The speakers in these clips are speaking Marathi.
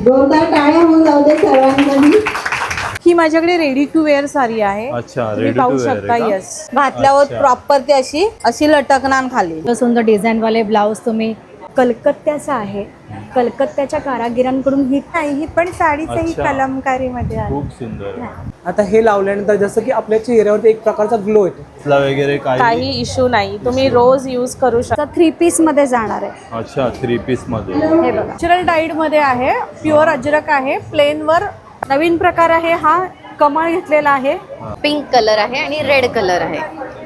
जोरदार टाळ्या होऊन जाऊ दे सर्वांसाठी ही माझ्याकडे रेडी टू वेअर साडी आहे अच्छा तुम्ही रेडी पाहू टू वेअर शकता? येस घातल्यावर. प्रॉपर ती अशी अशी लटकणार खाली सुंदर डिझाईनवाले ब्लाऊज तुम्ही कलकत्त्याचा आहे. कलकत्त्याच्या कारागिरांकडून ही नाही ही पण साडीचंही अच्छा. कलमकारीमध्ये आहे खूप सुंदर. आता हे लावल्यानंतर जसं की आपल्या चेहऱ्यावरती एक प्रकारचा ग्लो येतो. वगैरे काही काही इश्यू नाही. तुम्ही रोज यूज करू शकता थ्री पीसमध्ये जाणार आहे. अच्छा थ्री पीसमध्ये. हे बघा. नॅचरल डाईडमध्ये आहे प्युअर अजरक आहे प्लेन वर नवीन प्रकार आहे हा कमळ घेतलेला आहे. पिंक कलर आहे आणि रेड कलर आहे.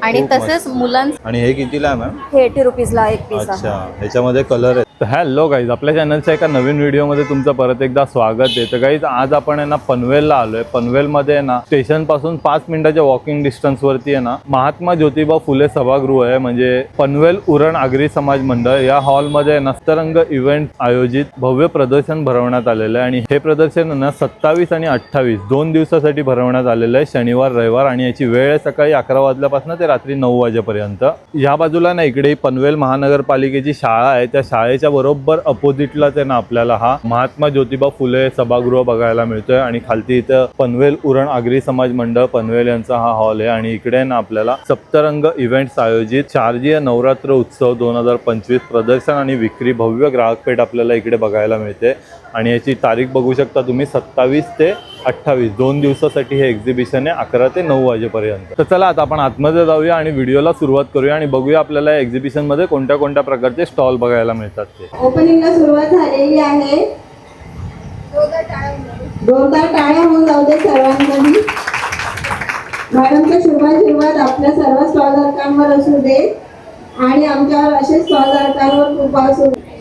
आणि खूप तसेच मुलांचं आणि हे कितीला आहे? मॅम हे एटी रुपीजला एक पीस आहे. अच्छा ह्याच्यामध्ये कलर आहे हॅलो गाईज आपल्या चॅनलच्या एका नवीन व्हिडिओमध्ये तुमचं परत एकदा स्वागत आहे. तर गाईज आज आपण आहे ना पनवेलला आलोय. पनवेलमध्ये आहे ना स्टेशनपासून पाच मिनिटाच्या वॉकिंग डिस्टन्सवरती आहे ना महात्मा ज्योतिबा फुले सभागृह आहे. म्हणजे पनवेल उरण आगरी समाज मंडळ या हॉलमध्ये नस्तरंग इव्हेंट आयोजित भव्य प्रदर्शन भरवण्यात आलेलं आहे. आणि हे प्रदर्शन आहे ना सत्तावीस आणि अठ्ठावीस दोन दिवसासाठी भरवण्यात आलेलं आहे. शनिवार रविवार आणि याची वेळ आहे सकाळी अकरा वाजल्यापासून ते रात्री नऊ वाजेपर्यंत. या बाजूला ना इकडे पनवेल महानगरपालिकेची शाळा आहे. त्या शाळेच्या बरोबर अपोजिटलाच आहे ना आपल्याला हा महात्मा ज्योतिबा फुले सभागृह बघायला मिळतोय आणि खालती इथं पनवेल उरण आगरी समाज मंडळ पनवेल यांचा हा हॉल आहे आणि इकडे ना आपल्याला सप्तरंग इव्हेंट्स आयोजित शारजीय नवरात्र उत्सव दोन हजार पंचवीस प्रदर्शन आणि विक्री भव्य ग्राहकपेठ आपल्याला इकडे बघायला मिळते. आणि याची तारीख बघू शकता तुम्ही सत्तावीस ते अठ्ठावीस. दोन दिवसासाठी हे एक्झिबिशन आहे अकरा ते नऊ वाजेपर्यंत. तर चला आता आपण आतमध्ये जाऊया आणि व्हिडिओला सुरुवात करूया आणि बघूया आपल्याला एक्झिबिशनमध्ये कोणत्या कोणत्या प्रकारचे स्टॉल बघायला मिळतात ते. ओपनिंगला सुरुवात झालेली आहे. जोरदार टाळ्या होऊन जाऊ दे सर्वांसाठी मॅडमच्या सुरुवात सुरुवात आपल्या सर्व स्टॉलधारकांवर असू दे आणि आमच्यावर असे स्टॉलधारकांवर कृपा असू दे.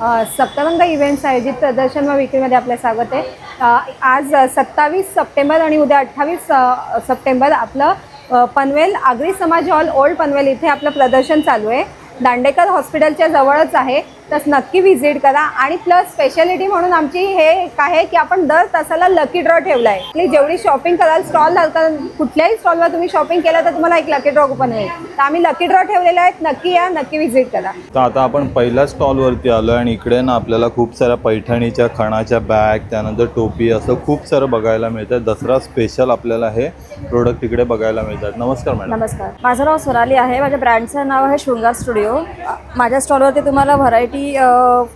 अ, सप्तरंग इव्हेंट्स आयोजित प्रदर्शन व विक्रीमध्ये आपलं स्वागत आहे. आज सत्तावीस सप्टेंबर आणि उद्या अठ्ठावीस सप्टेंबर आपलं पनवेल आगरी समाज हॉल ओल्ड पनवेल इथे आपलं प्रदर्शन चालू आहे. दांडेकर हॉस्पिटलच्या जवळच आहे. तर नक्की व्हिजिट करा. आणि प्लस स्पेशालिटी म्हणून आमची हे एक आहे की आपण दर तासाला लकी ड्रॉ ठेवला आहे आपली जेवढी शॉपिंग कराल स्टॉल कुठल्याही स्टॉलवर तुम्ही शॉपिंग केलं तर तुम्हाला एक लकी ड्रॉ कुपन मिळेल. तर आम्ही लकी ड्रॉ ठेवलेले आहेत. नक्की या नक्की व्हिजिट करा. तर आता आपण पहिल्या स्टॉलवरती आलो आणि इकडे ना आपल्याला खूप साऱ्या पैठणीच्या खणाच्या बॅग त्यानंतर टोपी असं खूप सारं बघायला मिळतं दसरा स्पेशल आपल्याला हे प्रोडक्ट इकडे बघायला मिळतात. नमस्कार मॅडम नमस्कार. माझं नाव सोनाली आहे. माझ्या ब्रँडचं नाव आहे शृंगार स्टुडिओ माझ्या स्टॉलवरती तुम्हाला व्हरायटी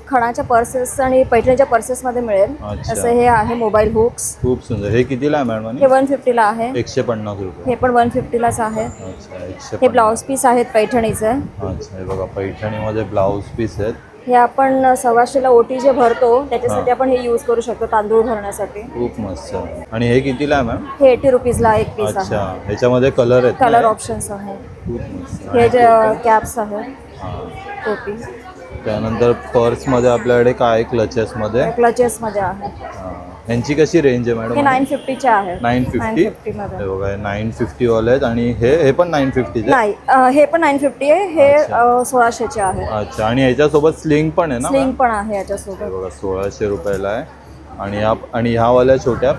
खणाच्या पर्सेस आणि पैठणीच्या पर्सेसमध्ये मिळेल. अच्छा. असं हे आहे मोबाईल हुक्स. खूप सुंदर. हे कितीला आहे मॅडम हे वन फिफ्टीला आहे. एकशे पन्नास रुपये. हे पण वन फिफ्टीलाच आहे. अच्छा एकशे हे ब्लाऊज पीस आहेत पैठणीचे. अच्छा हे बघा पैठणीमध्ये ब्लाऊज पीस आहेत. हे आपण सव्वाशेला ओटी जे भरतो त्याच्यासाठी आपण हे यूज करू शकतो तांदूळ भरण्यासाठी. खूप मस्त. आणि हे कितीला आहे मॅम? हे एटी रुपीजला एक पीस अच्छा आहे ह्याच्यामध्ये कलर आहेत कलर? ऑप्शन्स आहे. खूप मस्त. हे जे कॅप्स आहेत. हां. टोपी. त्यानंतर पर्समध्ये आपल्याकडे काय क्लचेसमध्ये? क्लचेसमध्ये आहे. हां. ह्यांची कशी रेंज आहे हे मॅडम नाईन फिफ्टीचे आहे. नाईन फिफ्टी 950 मध्ये. हे बघा नाईन फिफ्टी वाले आहेत आणि हे हे पण नाईन फिफ्टीचे नाही अ, हे पण नाईन फिफ्टी आहे. हे अच्छा. अ, सोळाशेचे आहे. अच्छा आणि ह्याच्यासोबत स्लिंग पण आहे ना स्लिंग? पण आहे हे याच्यासोबत बघा सोळाशे रुपयाला आहे. आणि ह्या आणि ह्या वाल्या छोट्या?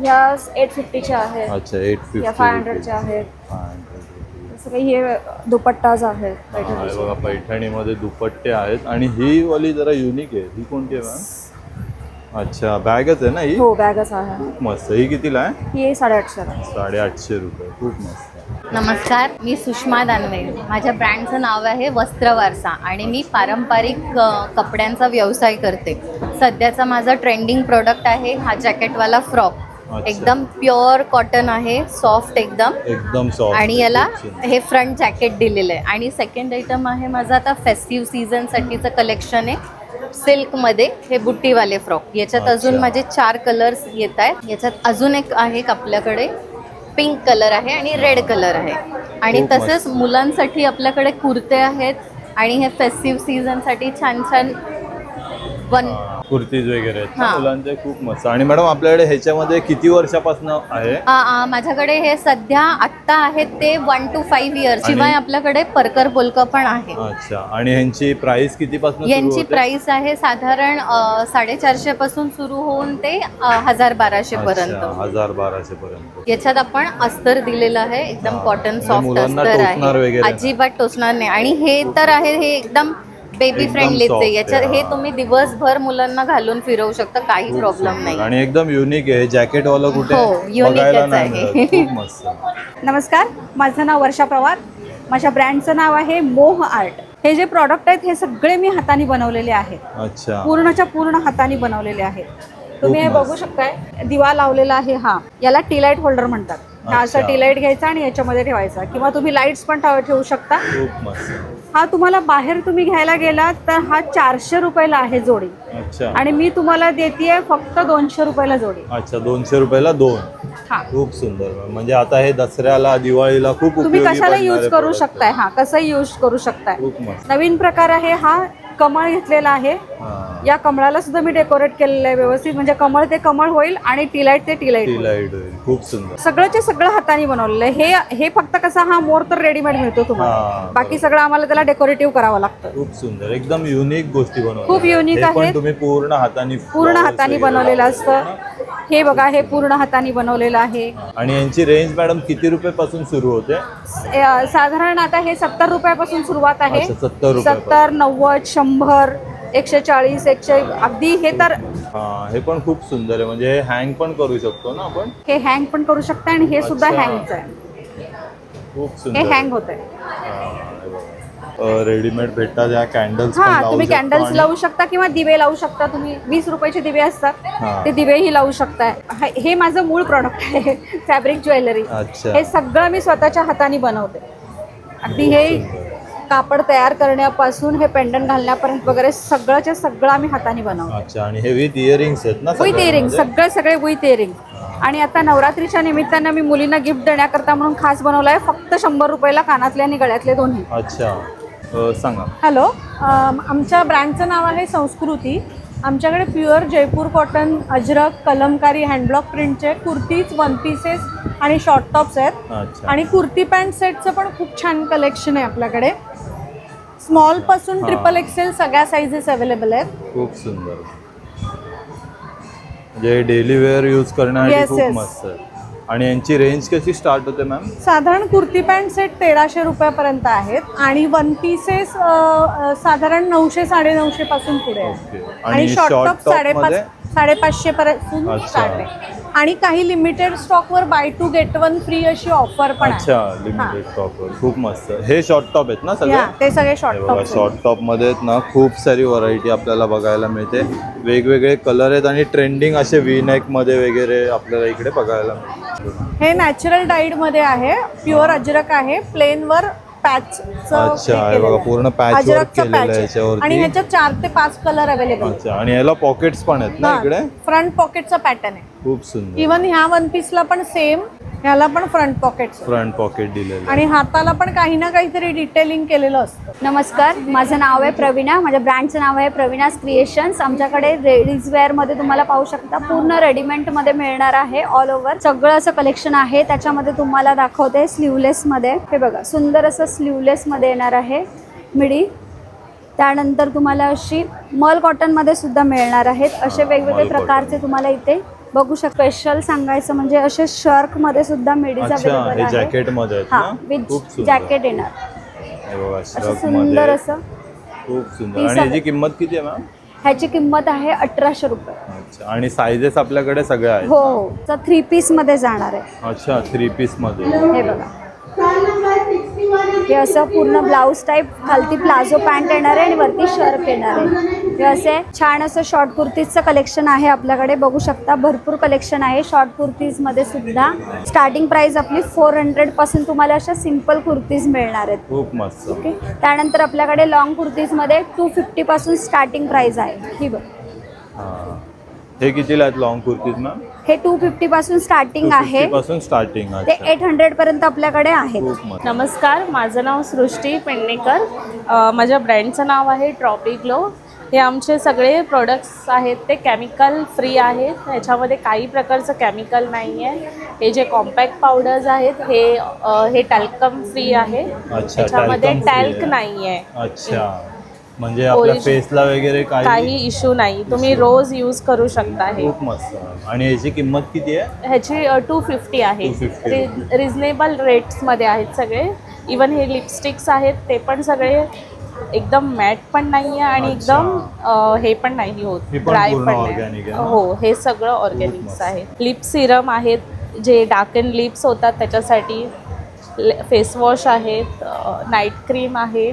ह्या एट फिफ्टीच्या आहेत. अच्छा एट या फिफ्टी फाय हंड्रेडच्या आहेत. जसं काही हे दुपट्टाज आहेत. पैठणीचे. बघा पैठणीमध्ये दुपट्टे आहेत. आणि ही वाली जरा युनिक आहे. ही कोणती आहे मॅम अच्छा बॅगच आहे ना ही? हो बॅगच आहे. खूप मस्त. ही कितीला आहे? ही साडेआठशेला साडेआठशे रुपये. खूप मस्त. नमस्कार मी सुषमा दानवे. माझ्या ब्रँडचं नाव आहे वस्त्रवारसा आणि मी पारंपरिक अ, कपड्यांचा व्यवसाय करते. सध्याचा माझा ट्रेंडिंग प्रोडक्ट आहे हा जॅकेटवाला फ्रॉक. एकदम प्युअर कॉटन आहे सॉफ्ट एकदम. एकदम सॉफ्ट आणि याला हे फ्रंट जॅकेट दिलेलं आहे. आणि सेकंड आयटम आहे माझं आता फेस्टिव्ह सीझनसाठीचं कलेक्शन आहे सिल्कमध्ये हे बुट्टीवाले फ्रॉक. याच्यात अजून. माझे चार कलर्स येत आहेत. याच्यात अजून एक आहे आपल्याकडे पिंक कलर आहे आणि रेड कलर आहे. आणि. तसेच मुलांसाठी आपल्याकडे कुर्ते आहेत आणि हे फेस्टिव्ह सीझनसाठी छान छान वन. कुर्तीज वगैरे आहेत. हा. मुलांचे खूप मस्त. आणि मॅडम आपल्याकडे ह्याच्यामध्ये किती वर्षापासून आहे? आ, आ, माझ्याकडे हे सध्या आत्ता आहेत ते वन टू फाईव्ह इयर्स. शिवाय आपल्याकडे परकर पोलक पण आहे. अच्छा. आणि ह्यांची प्राइस किती पासून यांची प्राइस आहे साधारण अ, साडेचारशे पासून सुरू होऊन ते हजार बाराशे पर्यंत. हजार बाराशे पर्यंत. याच्यात आपण अस्तर दिलेलं आहे. एकदम हा. कॉटन म्हणजे सॉफ्ट मुलांना अस्तर टोचणार आहे. वगैरे. नाही. अजिबात टोचणार नाही. आणि हे तर आहे हे एकदम बेबी फ्रेंडलीच आहे याच्यात हे. तुम्ही दिवसभर मुलांना घालून फिरवू शकता काही प्रॉब्लेम. नाही आणि एकदम युनिक आहे. जॅकेट वाला कुठे हो, unique बघायला च नाही आहे. मिळत. खूप मस्त. नमस्कार माझं नाव वर्षा पवार माझ्या ब्रँडचं नाव आहे मोह आर्ट हे जे प्रॉडक्ट आहेत हे सगळे मी हाताने बनवलेले आहेत. अच्छा. पूर्णच्या पूर्ण हाताने बनवलेले आहेत. तुम्ही हे. बघू शकताय दिवा लावलेला आहे हा. याला टी लाइट होल्डर म्हणतात. हा असं अच्छा. टी लाइट घ्यायचा आणि याच्यामध्ये ठेवायचा. किंवा तुम्ही लाईट्स पण ठेव- ठेवू शकता. खूप मस्त. हा तुम्हाला बाहेर तुम्ही घ्यायला गेलात तर हा चारशे रुपयाला आहे जोडी. अच्छा. आणि मी तुम्हाला देते फक्त दोनशे रुपयाला जोडी. अच्छा दोनशे रुपयाला दोन. हा. खूप सुंदर. म्हणजे आता हे दसऱ्याला दिवाळीला खूप तुम्ही उपयोगी कशाला पडणारे यूज करू product. शकताय? हा कसंही यूज करू शकताय. खूप मस्त. नवीन प्रकार आहे हा. कमळ घेतलेला आहे. या कमळाला सुद्धा मी डेकोरेट केलेलं आहे व्यवस्थित. म्हणजे कमळ ते कमळ होईल आणि टी लाइट ते टी लाइट होईल. लाइट होईल. खूप सुंदर. सगळंच्या सगळं हाताने बनवलेलं आहे. हे हे फक्त कसा हा मोर तर रेडीमेड मिळतो तुम्हाला. बाकी सगळं आम्हाला त्याला डेकोरेटिव्ह करावं लागतं. खूप सुंदर. एकदम युनिक गोष्टी बनवल्या खूप हे पण आहेत. तुम्ही पूर्ण हाताने पूर्ण हाताने बनवलेलं असतं. हे बघा हे पूर्ण हाताने बनवलेलं आहे. आणि यांची रेंज मॅडम किती रुपये पासून सुरू होते? अ, साधारण आता हे सत्तर रुपयापासून सुरुवात आहे. अच्छा, 70 रुपयापासून. सत्तर नव्वद शंभर एकशे चाळीस एकशे अगदी हे तर हा हे पण खूप सुंदर आहे. म्हणजे हँग पण करू शकतो ना आपण? हे हँग पण करू शकता आणि हे सुद्धा अच्छा. हँगच आहे. खूप हे सुंदर. हँग होत आहे रेडीमेड भेटतात या कॅन्डल्स हा तुम्ही कॅन्डल्स लावू शकता किंवा दिवे लावू शकता. तुम्ही वीस रुपयाचे दिवे असतात. ते दिवेही लावू शकता. हा- हे माझं मूळ प्रॉडक्ट आहे फॅब्रिक ज्वेलरी अच्छा. हे सगळं मी स्वतःच्या हाताने बनवते. अगदी हे कापड तयार करण्यापासून हे पेंडन घालण्यापर्यंत वगैरे सगळंच्या सगळं आम्ही हाताने बनवतो. अच्छा आणि हे विथ इयरिंग्स आहेत ना विथ सगळे इयरिंग? सगळे सगळे विथ इयरिंग आणि आता नवरात्रीच्या निमित्तानं मी मुलींना गिफ्ट देण्याकरता म्हणून खास बनवलं आहे फक्त शंभर रुपयाला कानातले आणि गळ्यातले दोन्ही. अच्छा. सांगा. हॅलो आमच्या ब्रँडचं नाव आहे संस्कृती. आमच्याकडे pure Jaipur cotton Ajrak Kalamkari hand block प्रिंटचे kurtis one pieces आणि शॉर्ट टॉप्स आहेत. अच्छा. आणि कुर्ती पॅन्ट सेटचं पण खूप छान कलेक्शन आहे आपल्याकडे. स्मॉलपासून. ट्रिपल एक्सेल सगळ्या साईजेस अवेलेबल आहेत. खूप सुंदर. म्हणजे डेली वेअर यूज करण्यासाठी खूप. मस्त आहे. आणि यांची रेंज कशी स्टार्ट होते मॅम साधारण कुर्ती पॅन्ट सेट तेराशे रुपयापर्यंत आहेत आणि वन पीसेस साधारण नऊशे साडेनऊशे पासून पुढे आहेत. ओके आणि शॉर्ट टॉप साडेपाच साडेपाचशे पर्यंत. स्टार्ट आहे. आणि काही limited स्टॉकवर buy two get one free अशी ऑफर पण आहे. अच्छा लिमिटेड टॉप खूप मस्त. हे शॉर्ट टॉप आहेत ना सगळे? ते सगळे शॉर्ट हे बघा टॉप शॉर्ट टॉपमध्ये आहेत ना खूप सारी व्हरायटी आपल्याला बघायला मिळते. वेगवेगळे कलर आहेत आणि ट्रेंडिंग असे वी नेकमध्ये वगैरे आपल्याला इकडे बघायला मिळते. हे नॅचरल डाईडमध्ये आहे. प्युअर अजरक आहे. प्लेन वर पॅच अच्छा, हे बघा, पूर्ण work केलेलं आहे याच्यावरती. आणि ह्याच्यात चार ते पाच कलर अवेलेबल अच्छा आणि याला पॉकेट्स पण आहेत ना इकडे? फ्रंट पॉकेटचा पॅटर्न आहे. खूप सुंदर. इवन ह्या वन पीसला पण सेम ह्याला पण फ्रंट पॉकेट फ्रंट पॉकेट दिलेलं आणि हाताला पण काही ना काहीतरी डिटेलिंग केलेलं असतं. नमस्कार माझं नाव आहे प्रवीणा माझ्या ब्रँडचं नाव आहे प्रवीणाज क्रिएशन्स आमच्याकडे रेडीज वेअरमध्ये तुम्हाला पाहू शकता पूर्ण रेडीमेडमध्ये मिळणार आहे ऑल ओव्हर सगळं असं कलेक्शन आहे त्याच्यामध्ये तुम्हाला दाखवते स्लीवलेसमध्ये हे बघा सुंदर असं स्लीवलेसमध्ये येणार आहे मिडी. त्यानंतर तुम्हाला अशी मल कॉटनमध्ये सुद्धा मिळणार आहेत. असे वेगवेगळे. प्रकारचे तुम्हाला इथे बघू शकता. स्पेशल सांगायचं म्हणजे असे शर्कमध्ये सुद्धा मिडीज अवेलेबल हे आहे. जॅकेटमध्ये हा विथ जॅकेट येणार. असं सुंदरमध्ये असं. खूप सुंदर. आणि याची किंमत किती आहे मॅम? ह्याची किंमत आहे अठराशे रुपये. अच्छा आणि साईजेस आपल्याकडे सगळ्या आहेत? हो हो. थ्री पीसमध्ये जाणार आहे. अच्छा थ्री पीसमध्ये. हे बघा. हे असं पूर्ण ब्लाऊज टाईप खालती प्लाझो पॅन्ट येणार आहे आणि वरती शर्ट येणार आहे. हे असे छान असं शॉर्ट कुर्तीजचं कलेक्शन आहे आपल्याकडे. बघू शकता भरपूर कलेक्शन आहे. शॉर्ट कुर्तीजमध्ये सुद्धा स्टार्टिंग प्राइस आपली फोर हंड्रेडपासून तुम्हाला अशा सिंपल कुर्तीज मिळणार आहेत. खूप मस्त. ओके? त्यानंतर आपल्याकडे लॉंग कुर्तीजमध्ये टू फिफ्टी पासून स्टार्टिंग प्राइस आहे. ही बघ. हा कितीला आहेत लॉंग कुर्तीज मॅम हे टू फिफ्टी पासून स्टार्टिंग आहे. पासून स्टार्टिंग ते अच्छा. एट हंड्रेड पर्यंत आपल्याकडे खूप मस्त. नमस्कार माझं नाव सृष्टी पेडणेकर अ, माझ्या ब्रँडचं नाव आहे ट्रॉपी ग्लो हे आमचे सगळे प्रोडक्ट्स आहेत ते केमिकल फ्री आहेत. ह्याच्यामध्ये काही प्रकारचं केमिकल नाही आहे हे जे कॉम्पॅक्ट पावडर्स आहेत हे अ, हे टॅल्कम फ्री आहे. अच्छा, ह्याच्यामध्ये talcum free टॅल्क आहे. नाही आहे अच्छा. म्हणजे आपल्या फेसला वगैरे काही इश्यू नाही. तुम्ही रोज यूज करू शकता हे. खूप मस्त. आणि याची किंमत किती आहे? ह्याची टू फिफ्टी आहे. 250. रिजनेबल रेट्समध्ये आहेत सगळे. इवन हे लिपस्टिक्स आहेत ते पण सगळे एकदम मॅट पण नाही आहे आणि अच्छा. एकदम अ, हे पण नाही होत. हे पण ड्राय पूर्ण पण organic नाही ना? हो हे सगळं मस्त. ऑर्गॅनिक्स आहे. लिप सिरम आहेत जे डार्क अँड लिप्स होतात त्याच्यासाठी. फेसवॉश आहेत नाईट क्रीम आहे.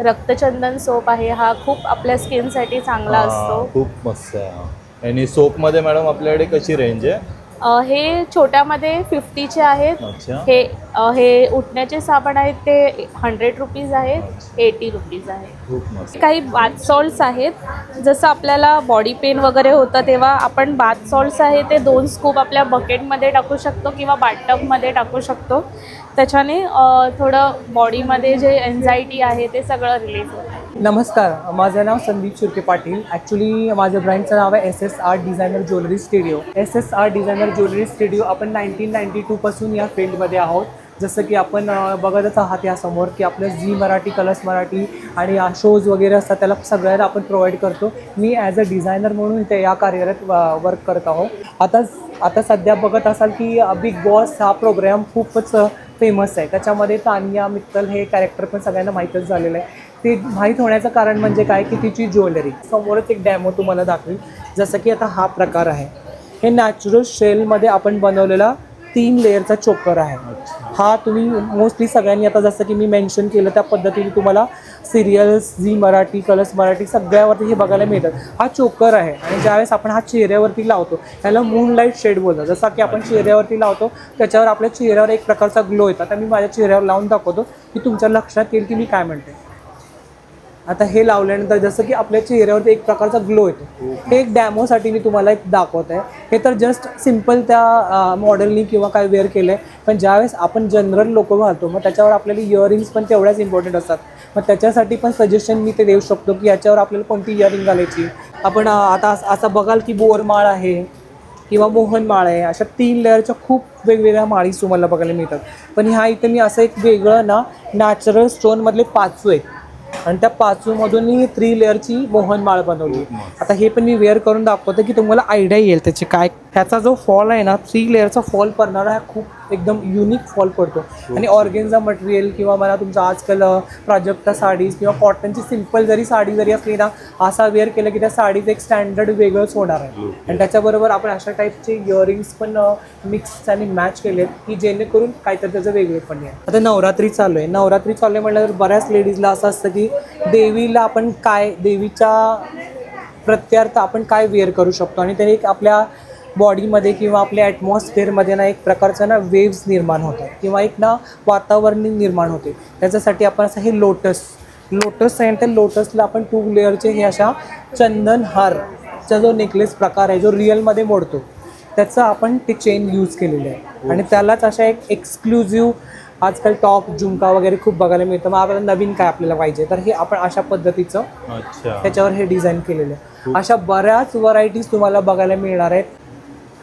रक्तचंदन सोप आहे. हा खूप आपल्या स्किनसाठी चांगला असतो. खूप मस्त. आहे. आणि सोपमध्ये मॅडम आपल्याकडे कशी रेंज आहे? हे छोट्यामध्ये फिफ्टीचे आहेत. हे हे उठण्याचे साबण आहेत ते हंड्रेड रुपीज आहेत एटी रुपीज आहे खूप मस्त. काही बाथ सॉल्ट्स आहेत. जसं आपल्याला बॉडी पेन वगैरे होतं तेव्हा आपण बाथ सॉल्ट्स आहे ते दोन स्कूप आपल्या बकेटमध्ये टाकू शकतो किंवा बाथटबमध्ये टाकू शकतो. त्याच्याने थोडं बॉडीमध्ये जे एन्झायटी आहे ते सगळं रिलीफ होतं. नमस्कार माझं नाव संदीप शिर्के पाटील. ॲक्च्युली माझ्या ब्रँडचं नाव आहे S S art designer jewellery studio S S art designer jewellery studio आपण नाईन्टीन नाईन्टी टूपासून या फील्डमध्ये आहोत. जसं की आपण बघतच आहात यासमोर की आपलं झी मराठी कलर्स मराठी आणि शोज वगैरे असतात त्याला सगळ्याला आपण प्रोव्हाइड करतो. मी ॲज अ डिझायनर म्हणून इथे या कार्यरत वर्क करत आहोत आता आता सध्या बघत असाल की बिग बॉस हा प्रोग्राम खूपच फेमस आहे. त्याच्यामध्ये तानिया मित्तल हे कॅरेक्टर पण सगळ्यांना माहीतच झालेलं आहे. ते माहीत होण्याचं कारण म्हणजे काय की तिची ज्वेलरी समोरच एक डॅमो तुम्हाला दाखवेल जसं की आता हा प्रकार आहे. हे नॅचरल शेलमध्ये आपण बनवलेला तीन लेअरचा चोकर आहे. हा तुम्ही मोस्टली सगळ्यांनी आता जसं की मी मेन्शन केलं त्या पद्धतीने तुम्हाला serials Zee Marathi Colors Marathi सगळ्यावरती हे बघायला मिळतात. हा चोकर आहे आणि ज्यावेळेस आपण हा चेहऱ्यावरती लावतो त्याला मून लाइट शेड बोलतात. जसा की आपण चेहऱ्यावरती लावतो त्याच्यावर आपल्या चेहऱ्यावर एक प्रकारचा ग्लो येतो. आता मी माझ्या चेहऱ्यावर लावून दाखवतो की तुमच्या लक्षात येईल की मी काय म्हणते. आता हे लावल्यानंतर जसं की आपल्या चेहऱ्यावरती एक प्रकारचा ग्लो येतो. हे एक डॅमोसाठी मी तुम्हाला एक दाखवत आहे हे तर जस्ट सिंपल त्या मॉडेलनी किंवा काय वेअर केलं आहे पण ज्यावेळेस आपण जनरल लोक घालतो मग त्याच्यावर आपल्याला इयरिंग्स पण तेवढ्याच इम्पॉर्टंट असतात. मग त्याच्यासाठी पण सजेशन मी ते देऊ शकतो की याच्यावर आपल्याला कोणती इयरिंग घालायची? आपण आता असं- असं बघाल की बोरमाळ आहे किंवा मोहन माळ आहे अशा तीन लेअरच्या खूप वेगवेगळ्या माळी तुम्हाला बघायला मिळतात. पण ह्या इथं मी असं एक वेगळं ना नॅचरल स्टोनमधले पाचू आहेत. आणि त्या पाचूमधून मी थ्री लेअरची मोहनमाळ बनवली. आता हे पण मी वेअर करून दाखवतो की तुम्हाला आयडिया येईल त्याची. काय ह्याचा जो फॉल आहे ना थ्री लेअरचा फॉल पडणारा हा खूप एकदम युनिक फॉल पडतो. आणि ऑर्गेन्झा मटेरियल किंवा मला तुमचं आजकाल प्राजक्ता साडीज किंवा कॉटनची सिंपल जरी साडी जरी असली ना असा वेअर केलं की त्या साडीचं एक स्टँडर्ड वेगळंच होणार आहे. आणि त्याच्याबरोबर आपण अशा टाईपचे इयरिंग्स पण मिक्स आणि मॅच केलेत की जेणेकरून काहीतरी त्याचं वेगळे पण आहे आता नवरात्री चालू आहे. नवरात्री चालू आहे म्हटलं तर बऱ्याच लेडीजला असं असतं की देवीला आपण काय देवीच्या प्रत्यार्थ आपण काय वेअर करू शकतो? आणि त्याने एक आपल्या बॉडीमध्ये किंवा आपल्या ॲटमॉस्फिअरमध्ये ना एक प्रकारचं ना वेव्स निर्माण होतात. किंवा एक ना वातावरण निर्माण होते. त्याच्यासाठी आपण असं हे लोटस लोटस आहे आणि त्या लोटसला आपण टू लेअरचे हे अशा चंदन हारचा जो नेकलेस प्रकार आहे जो रिअलमध्ये मोडतो त्याचं आपण ते चेन यूज केलेले आहे. आणि त्यालाच अशा एक एक्सक्लुझिव्ह आजकाल टॉप झुमका वगैरे खूप बघायला मिळतं. मग आपल्याला नवीन काय आपल्याला पाहिजे? तर हे आपण अशा पद्धतीचं त्याच्यावर हे डिझाईन केलेलं आहे. अशा बऱ्याच व्हरायटीज तुम्हाला बघायला मिळणार आहेत.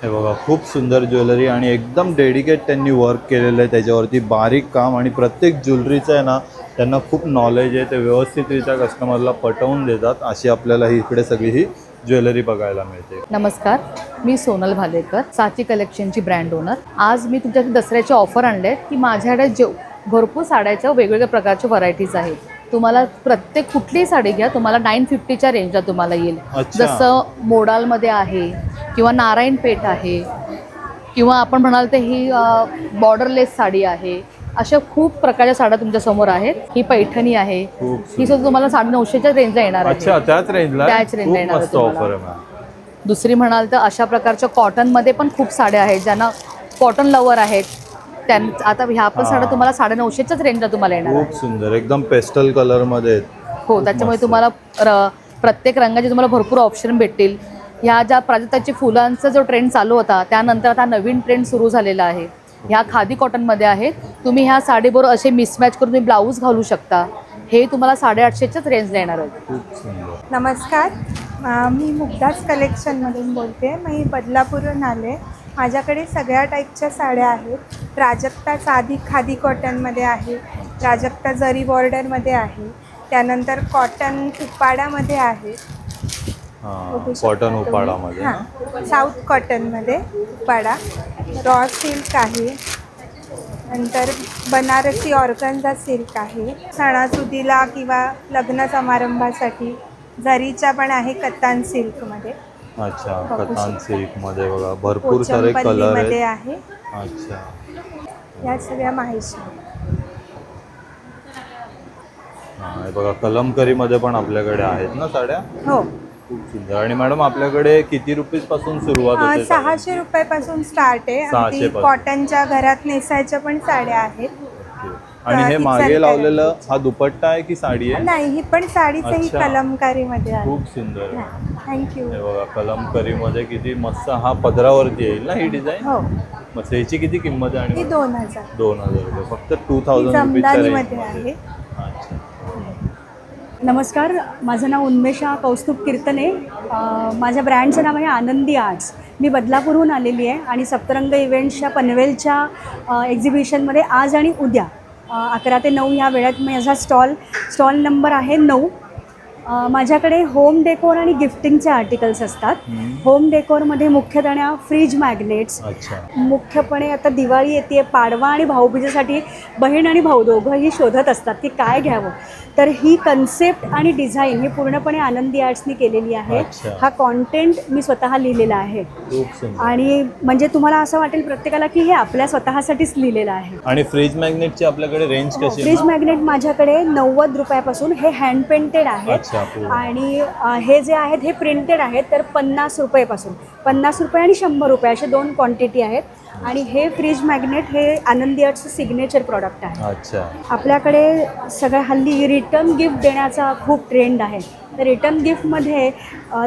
हे बघा खूप सुंदर ज्वेलरी आणि एकदम डेडिकेट त्यांनी वर्क केलेलं आहे. त्याच्यावरती बारीक काम आणि प्रत्येक ज्वेलरीचं आहे ना त्यांना खूप नॉलेज आहे. ते व्यवस्थितरित्या कस्टमरला पटवून देतात. अशी आपल्याला ही इकडे सगळी ही ज्वेलरी बघायला मिळते. नमस्कार मी सोनल भालेकर साची कलेक्शनची ब्रँड ओनर आज मी तुमच्याकडे दसऱ्याचे ऑफर आणले आहेत की माझ्याकडे जे भरपूर साड्याच्या वेगवेगळ्या प्रकारच्या व्हरायटीज आहेत. तुम्हाला प्रत्येक कुठलीही साडी घ्या तुम्हाला नाईन फिफ्टीच्या रेंजला तुम्हाला येईल. जसं मोडालमध्ये आहे किंवा नारायणपेठ आहे किंवा आपण म्हणाल तर ही बॉर्डरलेस साडी आहे अशा खूप प्रकारच्या साड्या तुमच्यासमोर आहेत. ही पैठणी आहे. ही सुद्धा तुम्हाला साडे नऊशेच्या रेंजला येणार आहे. त्याच रेंजला येणार दुसरी म्हणाल तर अशा प्रकारच्या कॉटनमध्ये पण खूप साड्या आहेत ज्यांना कॉटन लवर आहेत. त्यां आता ह्या पण. साड्या तुम्हाला साडे नऊशेच्याच रेंजला तुम्हाला येणार खूप सुंदर एकदम पेस्टल कलरमध्ये आहेत. हो त्याच्यामुळे. तुम्हाला प्रत्येक रंगाचे तुम्हाला भरपूर ऑप्शन भेटतील. ह्या ज्या प्राजक्ताची फुलांचा जो ट्रेंड चालू होता त्यानंतर आता नवीन ट्रेंड सुरू झालेला आहे. ह्या खादी कॉटनमध्ये आहेत. तुम्ही ह्या साडीबरोबर असे मिसमॅच करून तुम्ही ब्लाऊज घालू शकता. हे तुम्हाला साडेआठशेच्याच रेंजला येणार आहेत नमस्कार. मी मुग्धास कलेक्शनमधून बोलते. मी बदलापूरहून आले. माझ्याकडे सगळ्या टाईपच्या साड्या आहेत. प्राजक्ता साधी खादी कॉटनमध्ये आहे. प्राजक्ता जरी बॉर्डरमध्ये आहे. त्यानंतर कॉटन उपाडामध्ये आहे. बघू शकता कॉटन तुम्ही. उपाडामध्ये ना? हां साऊथ कॉटनमध्ये उपाडा. रॉ सिल्क आहे. नंतर बनारसी ऑर्गन्झा सिल्क आहे. सणासुदीला किंवा लग्न समारंभासाठी जरीच्या पण आहे कतान सिल्कमध्ये अच्छा बघू कतान शकता. सिल्कमध्ये बघा भरपूर सारे कलर पोचमपल्लीमध्ये आहेत आहे. अच्छा. या सगळ्या माहिती. हा हे बघा कलमकरी मध्ये पण आपल्याकडे आहेत ना साड्या? हो. खूप सुंदर. आणि मॅडम आपल्याकडे किती रुपीजपासून सुरुवात अं, होते साड्या? सहाशे रुपयापासून स्टार्ट आहे. सहाशे अगदी पासून. कॉटनच्या घरात नेसायच्या पण साड्या आहेत. ओके. आणि हे मागे. लावलेलं हा दुपट्टा आहे की साडी आहे? नाही ही पण साडीच ही अच्छा. कलमकारीमध्ये आहे. खूप सुंदर आहे. थँक्यू हे बघा कलमकरी मध्ये किती मस्त हा पदरावरती येईल ना ही डिझाईन हो. मस्त ह्याची किती किंमत आहे ही आणि दोन हजार. दोन हजार रुपये. फक्त टू ही थाउजंड जमदानीमध्ये रेंजमध्ये आहे. अच्छा. नमस्कार माझं नाव उन्मेषा कौस्तुभ कीर्तने. माझ्या ब्रँडचं नाव आहे आनंदी आर्ट्स. मी बदलापूरहून आलेली आहे आणि सप्तरंग इव्हेंट्सच्या पनवेलच्या एक्झिबिशनमध्ये आज आणि उद्या अकरा ते नऊ ह्या वेळात माझा स्टॉल स्टॉल नंबर आहे नऊ. माझ्याकडे होम डेकोर आणि गिफ्टिंगचे आर्टिकल्स असतात. होम डेकोरमध्ये मुख्यतः फ्रीज मॅग्नेट्स मुख्यपणे आता दिवाळी येते पाडवा आणि भाऊबीजेसाठी बहीण आणि भाऊ दोघंही शोधत असतात की काय घ्यावं. तर ही कन्सेप्ट आणि डिझाईन ही पूर्णपणे आनंदी आर्ट्सनी केलेली आहे. हा कॉन्टेंट मी स्वतः लिहिलेला आहे. आणि म्हणजे तुम्हाला असं वाटेल प्रत्येकाला की हे आपल्या स्वतःसाठीच लिहिलेलं आहे. आणि फ्रीज मॅग्नेटची आपल्याकडे रेंज कशी फ्रीज आहे मॅग्नेट माझ्याकडे नव्वद रुपयापासून हे हँड पेंटेड पूर्ण. आणि हे जे आहेत हे प्रिंटेड आहेत तर पन्नास रुपयेपासून. पन्नास रुपये आणि शंभर रुपये असे दोन क्वांटिटी आहेत. आणि हे फ्रीज मॅग्नेट हे आनंदी आर्टचं सिग्नेचर प्रॉडक्ट आहे. अच्छा. आपल्याकडे सगळ्या हल्ली रिटर्न गिफ्ट देण्याचा खूप ट्रेंड आहे. तर रिटर्न गिफ्टमध्ये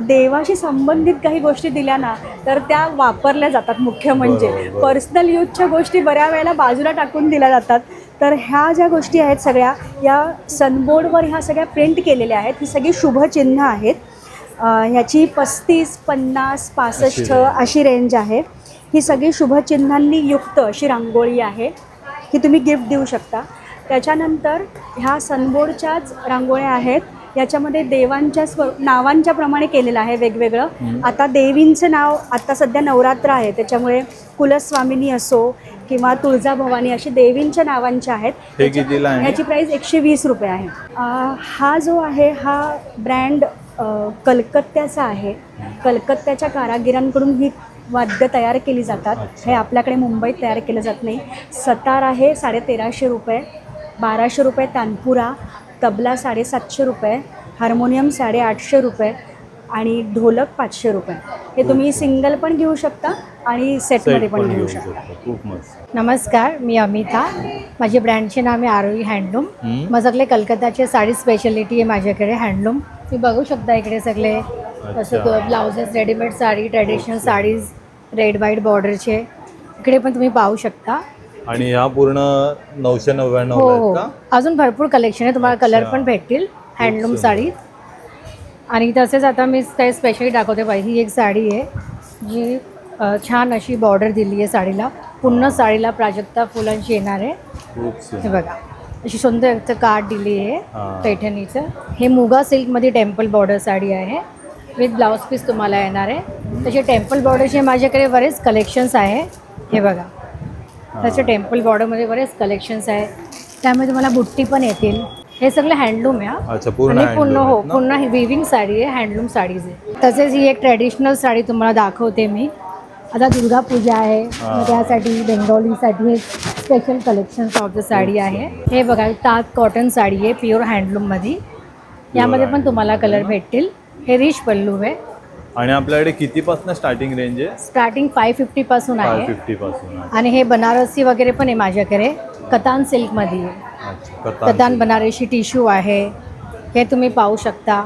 देवाशी संबंधित काही गोष्टी दिल्या ना तर त्या वापरल्या जातात मुख्य म्हणजे. पर्सनल यूजच्या गोष्टी बऱ्या वेळेला बाजूला टाकून दिल्या जातात. तर ह्या ज्या गोष्टी आहेत सगळ्या या सनबोर्डवर ह्या सगळ्या प्रिंट केलेल्या आहेत. ही सगळी शुभचिन्ह आहेत. ह्याची पस्तीस पन्नास पासष्ट. अशी रेंज आहे. ही सगळी शुभचिन्हांनी युक्त अशी रांगोळी आहे ही तुम्ही गिफ्ट देऊ शकता. त्याच्यानंतर ह्या सनबोर्डच्याच रांगोळ्या आहेत. याच्यामध्ये देवांच्या स्व नावांच्या प्रमाणे केलेलं आहे वेगवेगळं. आता देवींचं नाव आता सध्या नवरात्र आहे. त्याच्यामुळे कुलस्वामिनी असो किंवा तुळजाभवानी अशी देवींच्या नावांच्या आहेत. ह्याची प्राईस एकशे वीस रुपये आहे. हा जो आहे हा ब्रँड कलकत्त्याचा आहे. कलकत्त्याच्या कारागिरांकडून ही वाद्य तयार केली जातात. हे आपल्याकडे मुंबईत तयार केलं जात नाही. सतार आहे साडे तेराशे रुपये बाराशे रुपये तानपुरा तबला साडेसातशे रुपये हार्मोनियम साडेआठशे रुपये आणि ढोलक पाचशे रुपये. हे तुम्ही सिंगल पण घेऊ शकता आणि सेटमध्ये सेट पण पण घेऊ शकता. शकतो. खूप मस्त. नमस्कार मी अमिता. माझे ब्रँडचे नाव आहे आरोही हँडलूम हम्म. माझ्याकडे कलकत्ताचे साडी स्पेशालिटी आहे माझ्याकडे हँडलूम तुम्ही बघू शकता इकडे सगळे. असं blouses readymade sari traditional saris red white बॉर्डरचे इकडे पण तुम्ही पाहू शकता. आणि ह्या पूर्ण नऊशे नव्याण्णव हो हो. का? अजून भरपूर कलेक्शन आहे तुम्हाला कलर. पण भेटतील. हँडलूम. साडी. आणि तसेच आता मी काही स्पेशली दाखवते पाहिजे ही एक साडी आहे जी छान अशी बॉर्डर दिली आहे साडीला. पूर्ण साडीला प्राजक्ता फुलांची येणार आहे. हे बघा. अशी सुंदर एक कार्ड दिली आहे. पैठणीचं. हे मुगा सिल्कमध्ये टेम्पल बॉर्डर साडी आहे. विथ ब्लाऊज पीस तुम्हाला येणार आहे. तसे टेम्पल बॉर्डरचे माझ्याकडे बरेच कलेक्शन्स आहे. हे बघा. त्याचे टेम्पल बॉर्डरमध्ये बरेच कलेक्शन्स आहे त्यामध्ये तुम्हाला बुट्टी पण येतील. हे सगळं हँडलूम आहे हा. अच्छा पूर्ण आणि पूर्ण हो? पूर्ण ही विविंग साडी आहे हँडलूम साडीज आहे. तसेच ही एक ट्रेडिशनल साडी तुम्हाला दाखवते मी. आता दुर्गा पूजा आहे. हां. त्यासाठी बेंगॉलीसाठी एक special collection of the sari आहे. हे बघा तात कॉटन साडी आहे प्युअर हँडलूममध्ये यामध्ये पण तुम्हाला कलर भेटतील. हे रिच पल्लू आहे. आणि आपल्याकडे कितीपासून स्टार्टिंग रेंज आहे? स्टार्टिंग फाय फिफ्टीपासून फाय आहे. फिफ्टी पासून आहे. आणि हे बनारसी वगैरे पण आहे माझ्याकडे. कतान सिल्कमध्ये. अच्छा कतान कतान बनारसी टिश्यू आहे. हे तुम्ही पाहू शकता.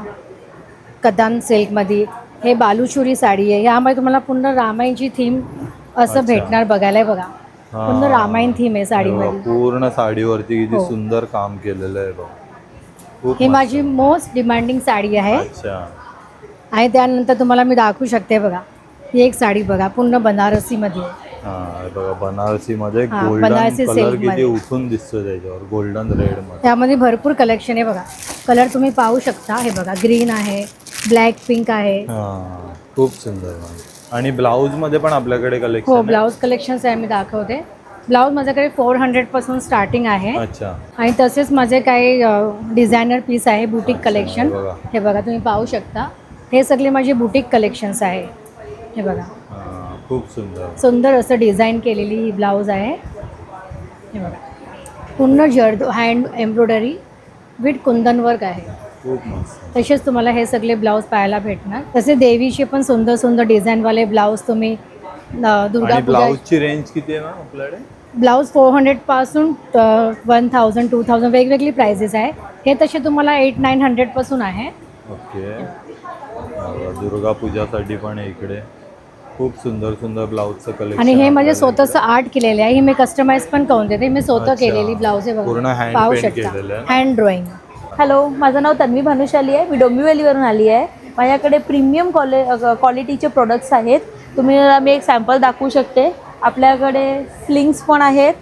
कतान सिल्कमध्ये. हे बालुचुरी साडी आहे. यामध्ये तुम्हाला पूर्ण रामायणची थीम असं. भेटणार बघायला बघा. हां. पूर्ण रामायण थीम आहे हे बघा, साडीमध्ये पूर्ण साडीवरती किती हो. सुंदर काम केलेलं आहे बघ. खूप ही मस्त. माझी मोस्ट डिमांडिंग साडी आहे. अच्छा. आणि त्यानंतर तुम्हाला मी दाखवू शकते बघा. ही एक साडी बघा पूर्ण बनारसीमध्ये. आहे. हा बघा बनारसी मध्ये हा, गोल्डन बनारसी कलर silk किती मध्ये. उठून दिसतो त्याच्यावर गोल्डन रेडमध्ये. त्यामध्ये भरपूर कलेक्शन आहे बघा. कलर तुम्ही पाहू शकता हे बघा ग्रीन आहे ब्लॅक पिंक आहे. हा खूप सुंदर आणि ब्लाऊजमध्ये पण आपल्याकडे कलेक्शन हो ब्लाऊज कलेक्शन्स आहे मी दाखवते. ब्लाऊज माझ्याकडे फोर हंड्रेडपासून स्टार्टिंग आहे. अच्छा. आणि तसेच माझे काही डिझायनर पीस आहे बुटीक अच्छा, कलेक्शन बघा. हे बघा तुम्ही पाहू शकता. हे सगळे माझे बुटीक कलेक्शन्स आहे. हे बघा. खूप सुंदर. सुंदर असं डिझाईन केलेली ही ब्लाऊज आहे. हे बघा. पूर्ण जर्द hand embroidery with Kundan work आहे. तसेच तुम्हाला हे सगळे ब्लाऊज पाहायला भेटणार. तसे देवीचे पण सुंदर सुंदर डिझाईनवाले ब्लाऊज तुम्ही दुर्गा ब्लाऊजची रेंज किती आहे मॅम आपल्याकडे? ब्लाऊज फोर हंड्रेडपासून वन थाउजंड टू थाउजंड वेगवेगळी प्राइजेस आहे. हे तसे तुम्हाला एट नाईन हंड्रेडपासून आहे. ओके. बघा, दुर्गा पूजासाठी पण इकडे. खूप सुंदर सुंदर ब्लाऊजचं कलेक्शन आणि हे माझे स्वतःचं आर्ट केलेले आहे. हे मी कस्टमाइज पण करून देते. मी स्वतः. केलेली ब्लाऊज आहे पूर्ण hand पाहू शकता? हँड ड्रॉइंग हॅलो माझं नाव तन्वी भानुशाली आहे. मी डोंबिवलीवरून आली आहे. माझ्याकडे प्रीमियम क्वाले क्वालिटीचे प्रोडक्ट्स आहेत. तुम्ही मी एक सॅम्पल दाखवू शकते. आपल्याकडे स्लिंग्स पण आहेत.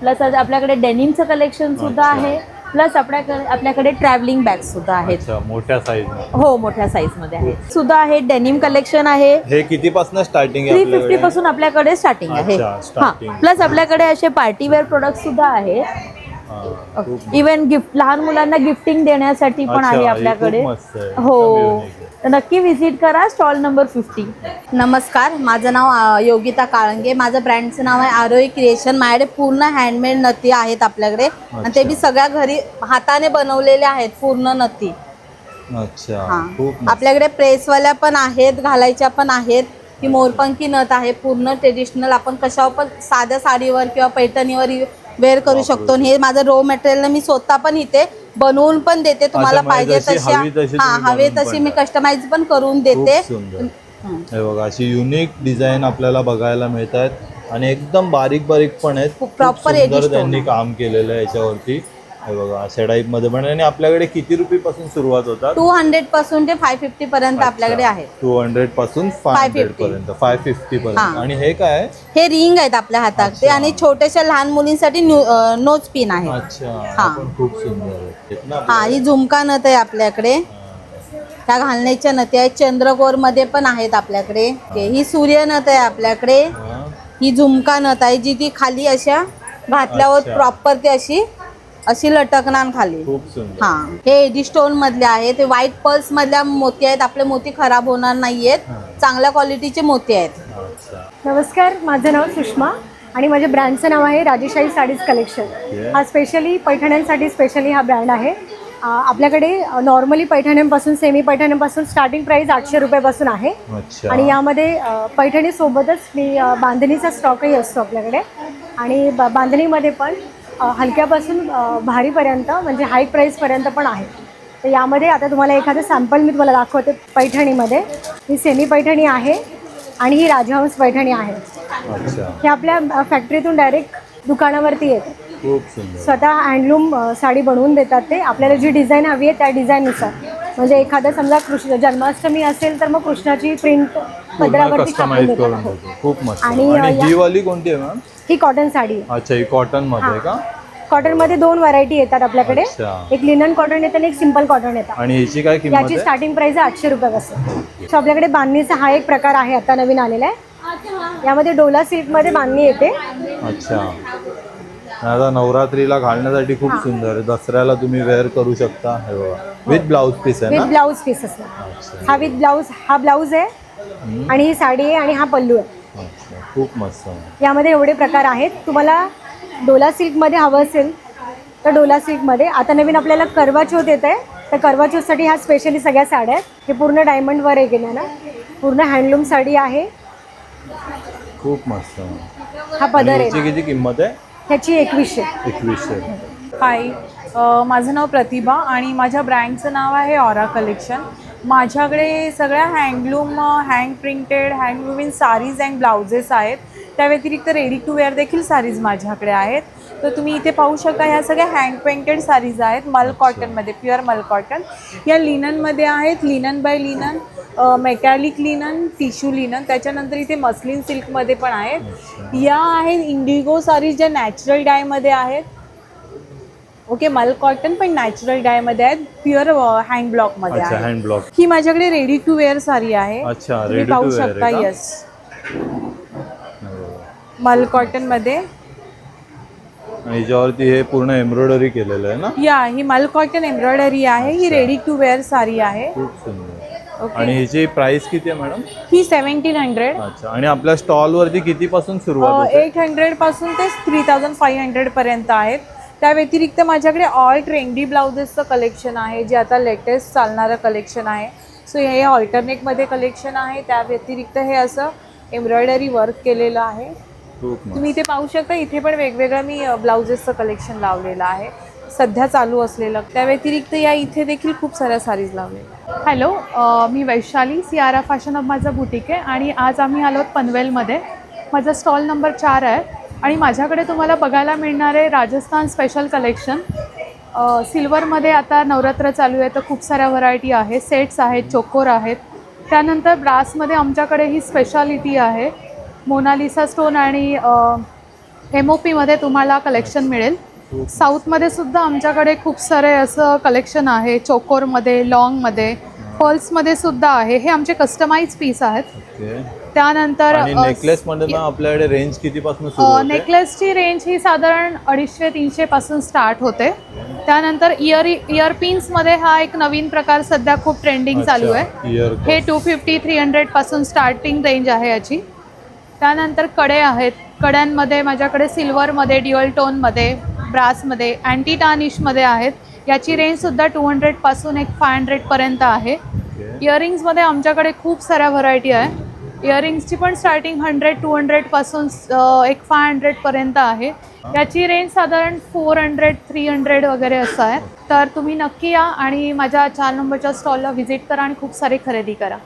प्लस आपल्याकडे डेनिमचं कलेक्शनसुद्धा अच्छा. आहे. प्लस आपल्याकडे आपल्याकडे ट्रॅव्हलिंग बॅग्ससुद्धा आहेत. अच्छा मोठ्या साईज हो मोठ्या साईजमध्ये आहे सुद्धा आहे डेनिम कलेक्शन आहे. हे कितीपासून स्टार्टिंग आहे थ्री फिफ्टी पासून आपल्याकडे स्टार्टिंग आहे. अच्छा, हां. starting. प्लस आपल्याकडे असे पार्टीवेअर प्रोडक्ट सुद्धा आहे इवन गिफ्ट लहान मुलांना गिफ्टिंग देण्यासाठी पण आहे आपल्याकडे. हो. तर नक्की व्हिजिट करा स्टॉल नंबर फिफ्टी नमस्कार माझं नाव योगिता काळंगे. माझं ब्रँडचं नाव आहे आरोही क्रिएशन माझ्याकडे पूर्ण हँडमेड नथी आहेत आपल्याकडे. आणि ते बी सगळ्या घरी हाताने बनवलेले आहेत पूर्ण नथी. अच्छा हां. खूप. आपल्याकडे प्रेसवाल्या पण आहेत घालायच्या पण आहेत. ही मोरपंखी नथ आहे पूर्ण ट्रेडिशनल आपण कशावर पण साध्या साडीवर किंवा पैठणीवर वेअर करू शकतो. आणि हे माझं रो मटेरियल मी स्वतः पण इथे बनवून पण देते तुम्हाला अच्छा, म्हणजे पाहिजे जशी हवी तशी तशा हा तुम्ही हवे बनवून तशी मी द्या. कस्टमाइज पण करून खूप देते. सुंदर. हे. बघा अशी युनिक डिझाईन आपल्याला बघायला मिळत आहेत आणि एकदम बारीक बारीक पण आहेत. खूप proper त्यांनी stone काम केलेलं आहे याच्यावरती. हे बघा अशा टाईपमध्ये पण. आणि आपल्याकडे किती रुपये पासून सुरुवात होतात टू हंड्रेडपासून ते फाय फिफ्टी पर्यंत आपल्याकडे आहे टू हंड्रेडपासून फाय हंड्रेड 550. पर्यंत फाय फिफ्टी पर्यंत हां. आणि हे काय आहे? हे रिंग आहेत आपल्या हातात ते आणि छोट्याशा लहान मुलींसाठी नोज पिन आहे अच्छा हां. हे पण खूप सुंदर आहेत ना हा ही झुमका नथ आहे आपल्याकडे ह्या घालण्याच्या नथी आहेत चंद्रकोरमध्ये पण आहेत आपल्याकडे ओके, ही सूर्य नथ आहे आपल्याकडे हां. ही झुमका नथ आहे जी ती खाली अशा घातल्यावर अच्छा. प्रॉपर ती अशी अशी लटकणार खाली. खूप सुंदर. हा. हे एडी स्टोन मधले आहेत. ते व्हाईट पर्ल्स मधल्या मोती आहेत. आपले मोती खराब होणार नाहीयेत. चांगल्या क्वालिटीचे मोती आहेत. अच्छा. नमस्कार. माझं नाव सुषमा आणि माझ्या ब्रँडचं नाव आहे राजेशाही साडीज कलेक्शन. हा स्पेशली पैठण्यांसाठी स्पेशली हा ब्रँड आहे. आपल्याकडे नॉर्मली पैठण्यांपासून सेमी पैठण्यांपासून स्टार्टिंग प्राईस आठशे रुपयापासून आहे. अच्छा. आणि यामध्ये अ, पैठणीसोबतच मी अ, बांधणीचा स्टॉकही असतो आपल्याकडे. आणि ब बांधणीमध्ये पण हलक्यापासून भारीपर्यंत म्हणजे हाय प्राईसपर्यंत पण आहे. तर यामध्ये आता तुम्हाला एखादं सॅम्पल मी तुम्हाला दाखवते पैठणीमध्ये. ही सेमी पैठणी आहे आणि ही राजहंस पैठणी आहे. हे आपल्या फॅक्टरीतून डायरेक्ट दुकानावरती येते. खूप सुंदर. स्वतः हँडलूम साडी बनवून देतात ते. आपल्याला जी डिझाईन हवी आहे त्या डिझाईननुसार. म्हणजे एखादं समजा कृष्ण जन्माष्टमी असेल तर मग कृष्णाची प्रिंट पदरावरती छापून कस्टमाइज देतात करून हो. देतो. खूप मस्त. आणि, ही वाली कोणती आहे मॅम? ही कॉटन साडी आहे. अच्छा ही कॉटनमध्ये आहे का? कॉटनमध्ये दोन व्हरायटी येतात आपल्याकडे. अच्छा. एक लिनन कॉटन येतं आणि एक सिंपल कॉटन येतं. आणि ह्याची काय किंमत याची आहे? स्टार्टिंग प्राइस आहे आठशे रुपयापासून सो आपल्याकडे बांधणीचा हा एक प्रकार आहे. आता नवीन आलेला आहे. यामध्ये डोला सिल्कमध्ये बांधणी येते. अच्छा. आता नवरात्रीला घालण्यासाठी खूप सुंदर आहे. दसऱ्याला तुम्ही वेअर करू शकता. हे बघा. विथ ब्लाऊज पीस आहे विथ ना ब्लाऊज पीस असणार. हा विथ ब्लाऊज हा ब्लाऊज आहे आणि ही साडी आहे आणि हा पल्लू आहे. अच्छा. खूप मस्त यामध्ये एवढे प्रकार आहेत. तुम्हाला डोला सिल्कमध्ये हवं असेल तर डोला सिल्कमध्ये. आता नवीन आपल्याला करवा चौथ येत आहे. तर करवा चौथसाठी ह्या स्पेशली सगळ्या साड्या आहेत. हे पूर्ण डायमंडवर आहे गेल्या ना? पूर्ण हँडलूम साडी आहे. खूप मस्त हा पदर आहे. किती किंमत आहे? ह्याची एकवीसशे. एकवीसशे. हाय माझं नाव प्रतिभा आणि माझ्या ब्रँडचं नाव आहे ऑरा कलेक्शन माझ्याकडे सगळ्या handloom hand printed hand woven saris and blouses आहेत. त्या व्यतिरिक्त रेडी टू वेअर देखील साडीज माझ्याकडे आहेत. तर तुम्ही इथे पाहू शकता ह्या सगळ्या हँड पेंटेड साडीज आहेत मल कॉटनमध्ये प्युअर मल कॉटन या लिननमध्ये आहेत linen by linen metallic linen tissue linen त्याच्यानंतर इथे मस्लिन सिल्कमध्ये पण आहेत. या आहेत इंडिगो साडीज ज्या नॅचरल डायमध्ये आहेत. ओके मल कॉटन पण नॅचरल डायमध्ये आहेत प्युअर हँड ब्लॉकमध्ये हँड ब्लॉक ही माझ्याकडे रेडी टू वेअर साडी आहे. तुम्ही पाहू शकता? येस मल कॉटनमध्ये. आणि याच्यावरती हे पूर्ण एम्ब्रॉयडरी केलेलं आहे ना? या ही मल कॉटन एम्ब्रॉयडरी आहे ही रेडी टू वेअर साडी आहे. खूप सुंदर. ओके. आणि ह्याची प्राइस किती आहे मॅडम? ही सेव्हन्टीन हंड्रेड. अच्छा. आणि आपल्या स्टॉल वरती किती पासून सुरुवात होते? एट हंड्रेडपासून ते थ्री थाउजंड फाईव्ह हंड्रेड पर्यंत आहेत. त्या व्यतिरिक्त माझ्याकडे ऑल ट्रेंडी ब्लाउजेसचं कलेक्शन आहे जे आता लेटेस्ट चालणारं कलेक्शन आहे. सो हे ऑल्टरनेटमध्ये कलेक्शन आहे. त्या व्यतिरिक्त हे असं एम्ब्रॉयडरी वर्क केलेलं आहे. तुम्ही इथे पाहू शकता इथे पण वेगवेगळं मी ब्लाउजेसचं कलेक्शन लावलेलं आहे. सध्या चालू असलेलं. त्या व्यतिरिक्त या इथे देखील खूप साऱ्या साडीज लावलेल्या आहेत. हॅलो मी वैशाली सियारा फॅशन हब माझं बुटीक आहे आणि आज आम्ही आलो आहोत पनवेलमध्ये. माझा स्टॉल नंबर चार आहे आणि माझ्याकडे तुम्हाला बघायला मिळणार आहे राजस्थान स्पेशल कलेक्शन सिल्वरमध्ये आता नवरात्र चालू आहे तर खूप साऱ्या व्हरायटी आहे सेट्स आहेत चोकोर आहेत. त्यानंतर ब्रासमध्ये आमच्याकडे ही स्पेशालिटी आहे. मोनालिसा स्टोन आणि एम ओ पीमध्ये तुम्हाला कलेक्शन मिळेल. साऊथमध्ये सुद्धा आमच्याकडे खूप सारे असं कलेक्शन आहे. चोकोरमध्ये लॉंगमध्ये पर्ल्समध्ये सुद्धा आहे. हे आमचे कस्टमाइज पीस आहेत. त्यानंतर नेकलेस मध्ये आपल्याकडे रेंज किती पासून सुरू अ, होते? नेकलेसची रेंज ही साधारण अडीचशे तीनशे पासून स्टार्ट होते. त्यानंतर इयर इयरपिन्समध्ये हा एक नवीन प्रकार सध्या खूप ट्रेंडिंग चालू आहे. इयर हे टू फिफ्टी थ्री हंड्रेडपासून स्टार्टिंग रेंज आहे याची. त्यानंतरकडे आहेत. कड्यांमध्ये माझ्याकडे सिल्वरमध्ये ड्युअल टोनमध्ये ब्रासमध्ये अँटी टानिशमध्ये आहेत. याची रेंजसुद्धा टू हंड्रेडपासून एक फाय हंड्रेडपर्यंत आहे. इयरिंग्समध्ये आमच्याकडे खूप साऱ्या व्हरायटी आहे. इयरिंग्सची पण स्टार्टिंग हंड्रेड टू हंड्रेडपासून एक फाय हंड्रेडपर्यंत आहे. याची रेंज साधारण फोर हंड्रेड थ्री हंड्रेड वगैरे असं आहे. तर तुम्ही नक्की या आणि माझ्या चार नंबरच्या स्टॉलला व्हिजिट करा आणि खूप सारी खरेदी करा.